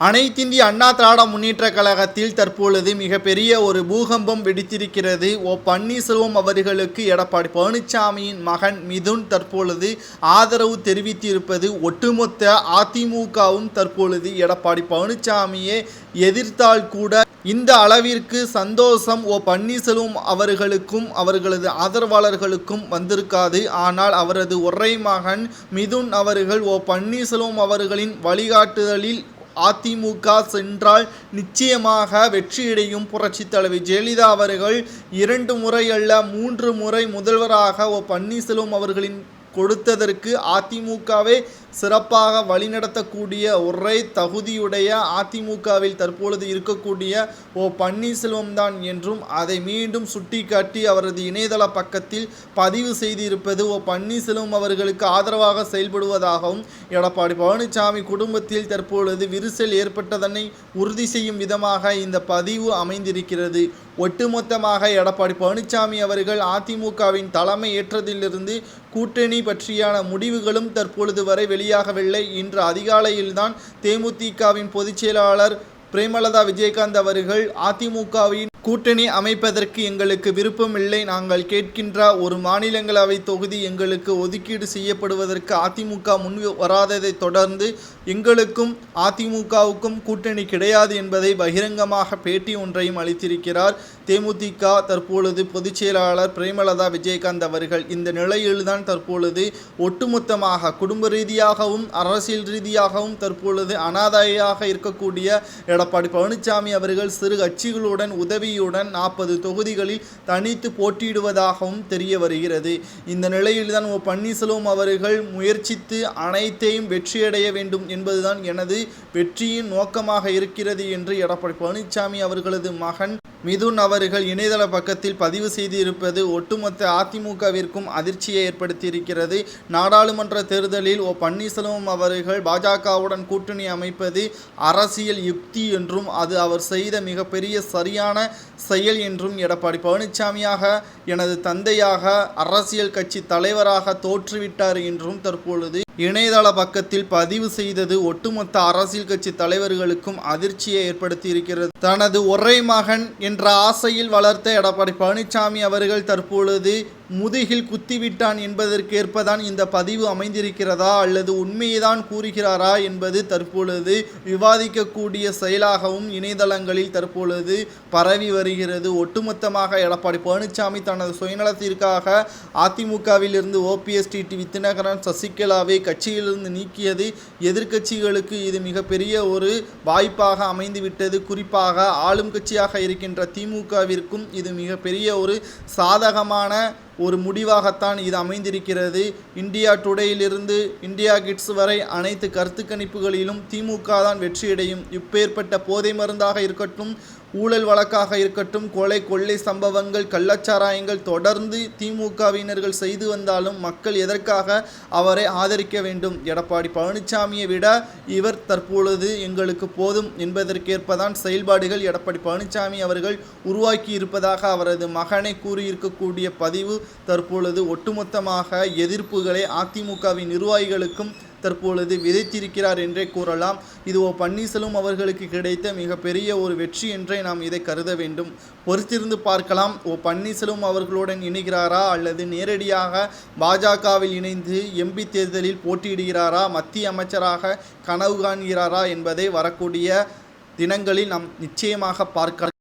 அனைத்திந்திய அண்ணா திராவிட முன்னேற்ற கழகத்தில் தற்பொழுது மிகப்பெரிய ஒரு பூகம்பம் வெடித்திருக்கிறது. ஓ பன்னீர்செல்வம் அவர்களுக்கு எடப்பாடி பழனிசாமியின் மகன் மிதுன் தற்பொழுது ஆதரவு தெரிவித்திருப்பது ஒட்டுமொத்த அதிமுகவும் தற்பொழுது எடப்பாடி பழனிசாமியை எதிர்த்தால் கூட இந்த அளவிற்கு சந்தோஷம் ஓ பன்னீர்செல்வம் அவர்களுக்கும் அவர்களது ஆதரவாளர்களுக்கும் வந்திருக்காது. ஆனால் அவரது ஒரே மகன் மிதுன் அவர்கள் ஓ பன்னீர்செல்வம் அவர்களின் வழிகாட்டுதலில் அதிமுக சென்றால் நிச்சயமாக வெற்றியடையும் புரட்சித் தலைவி ஜெயலலிதா அவர்கள் இரண்டு முறை அல்ல மூன்று முறை முதல்வராக ஓ பன்னீர்செல்வம் அவர்களின் கொடுத்ததற்கு அதிமுகவே சிறப்பாக வழிநடத்தக்கூடிய ஒரே தகுதியுடைய அதிமுகவில் தற்பொழுது இருக்கக்கூடிய ஓ பன்னீர்செல்வம் தான் என்றும் அதை மீண்டும் சுட்டிக்காட்டி அவரது இணையதள பக்கத்தில் பதிவு செய்திருப்பது ஓ பன்னீர்செல்வம் அவர்களுக்கு ஆதரவாக செயல்படுவதாகவும் எடப்பாடி பழனிசாமி குடும்பத்தில் தற்பொழுது விரிசல் ஏற்பட்டதனை உறுதி செய்யும் விதமாக இந்த பதிவு அமைந்திருக்கிறது. ஒட்டுமொத்தமாக எடப்பாடி பழனிசாமி அவர்கள் அதிமுகவின் தலைமை ஏற்றதிலிருந்து கூட்டணி பற்றியான முடிவுகளும் தற்பொழுது வரை வெளியாகவில்லை. இன்று அதிகாலையில்தான் தேமுதிகவின் பொதுச் செயலாளர் பிரேமலதா விஜயகாந்த் அவர்கள் அதிமுகவின் கூட்டணி அமைப்பதற்கு எங்களுக்கு விருப்பமில்லை. நாங்கள் கேட்கின்ற ஒரு மாநிலங்களவை தொகுதி எங்களுக்கு ஒதுக்கீடு செய்யப்படுவதற்கு அதிமுக முன் வராததை தொடர்ந்து எங்களுக்கும் அதிமுகவுக்கும் கூட்டணி கிடையாது என்பதை பகிரங்கமாக பேட்டி ஒன்றையும் அளித்திருக்கிறார். தேமுதிக தற்பொழுது பொதுச் செயலாளர் பிரேமலதா விஜயகாந்த் அவர்கள் இந்த நிலையில்தான் தற்பொழுது ஒட்டுமொத்தமாக குடும்ப ரீதியாகவும் அரசியல் ரீதியாகவும் தற்பொழுது அனாதையாக இருக்கக்கூடிய எடப்பாடி பழனிசாமி அவர்கள் சிறு கட்சிகளுடன் உதவியுடன் நாற்பது தொகுதிகளில் தனித்து போட்டியிடுவதாகவும் தெரிய வருகிறது. இந்த நிலையில்தான் ஓ பன்னீர்செல்வம் அவர்கள் முயற்சித்து அனைத்தையும் வெற்றியடைய வேண்டும் என்பதுதான் எனது வெற்றியின் நோக்கமாக இருக்கிறது என்று எடப்பாடி பழனிசாமி அவர்களது மகன் மிதுன் அவர்கள் இணையதள பக்கத்தில் பதிவு செய்திருப்பது ஒட்டுமொத்த அதிமுகவிற்கும் அதிர்ச்சியை ஏற்படுத்தியிருக்கிறது. நாடாளுமன்ற தேர்தலில் ஓ பன்னீர்செல்வம் அவர்கள் பாஜகவுடன் கூட்டணி அமைப்பது அரசியல் யுக்தி என்றும் அது அவர் செய்த மிகப்பெரிய சரியான செயல் என்றும் எடப்பாடி பழனிசாமியாக எனது தந்தையாக அரசியல் கட்சி தலைவராக தோற்றுவிட்டார் என்றும் தற்பொழுது இணையதள பக்கத்தில் பதிவு செய்தது ஒட்டுமொத்த அரசியல் கட்சி தலைவர்களுக்கும் அதிர்ச்சியை ஏற்படுத்தியிருக்கிறது. தனது ஒரே மகன் என்ற ஆசையில் வளர்த்த எடப்பாடி பழனிசாமி அவர்கள் தற்பொழுது முதுகில் குத்திவிட்டான் என்பதற்கேற்பதான் இந்த பதிவு அமைந்திருக்கிறதா அல்லது உண்மையைதான் கூறுகிறாரா என்பது தற்பொழுது விவாதிக்கக்கூடிய செயலாகவும் இணையதளங்களில் தற்பொழுது பரவி வருகிறது. ஒட்டுமொத்தமாக எடப்பாடி பழனிசாமி தனது சுயநலத்திற்காக அதிமுகவிலிருந்து ஓபிஎஸ் டிடி வித்தினகரன் சசிகலாவை கட்சியிலிருந்து நீக்கியது எதிர்க்கட்சிகளுக்கு இது மிகப்பெரிய ஒரு வாய்ப்பாக அமைந்துவிட்டது. குறிப்பாக ஆளும் கட்சியாக இருக்கின்ற திமுகவிற்கும் இது மிகப்பெரிய ஒரு சாதகமான ஒரு முடிவாகத்தான் இது அமைந்திருக்கிறது. இந்தியா டுடேயிலிருந்து இந்தியா கிட்ஸ் வரை அனைத்து கருத்து கணிப்புகளிலும் திமுக தான் வெற்றியடையும். இப்பேற்பட்ட போதை மருந்தாக இருக்கட்டும் ஊழல் வழக்காக இருக்கட்டும் கொலை கொள்ளை சம்பவங்கள் கள்ளச்சாராயங்கள் தொடர்ந்து திமுகவினர்கள் செய்து வந்தாலும் மக்கள் எதற்காக அவரை ஆதரிக்க வேண்டும்? எடப்பாடி பழனிசாமியை விட இவர் தற்பொழுது எங்களுக்கு போதும் என்பதற்கேற்பதான் செயல்பாடுகள் எடப்பாடி பழனிசாமி அவர்கள் உருவாக்கி இருப்பதாக அவரது மகனை கூறியிருக்கக்கூடிய பதிவு தற்பொழுது ஒட்டுமொத்தமாக எதிர்ப்புகளை அதிமுகவின் நிர்வாகிகளுக்கும் தற்பொழுது விதைத்திருக்கிறார் என்றே கூறலாம். இது ஓ பன்னீர்செல்வம் அவர்களுக்கு கிடைத்த மிகப்பெரிய ஒரு வெற்றி என்றே நாம் இதை கருத வேண்டும். பொறுத்திருந்து பார்க்கலாம். ஓ பன்னீர்செல்வம் அவர்களுடன் இணைகிறாரா? அல்லது நேரடியாக பாஜகவில் இணைந்து எம்பி தேர்தலில் போட்டியிடுகிறாரா? மத்திய அமைச்சராக கனவு காண்கிறாரா என்பதை வரக்கூடிய தினங்களில் நாம் நிச்சயமாக பார்க்கலாம்.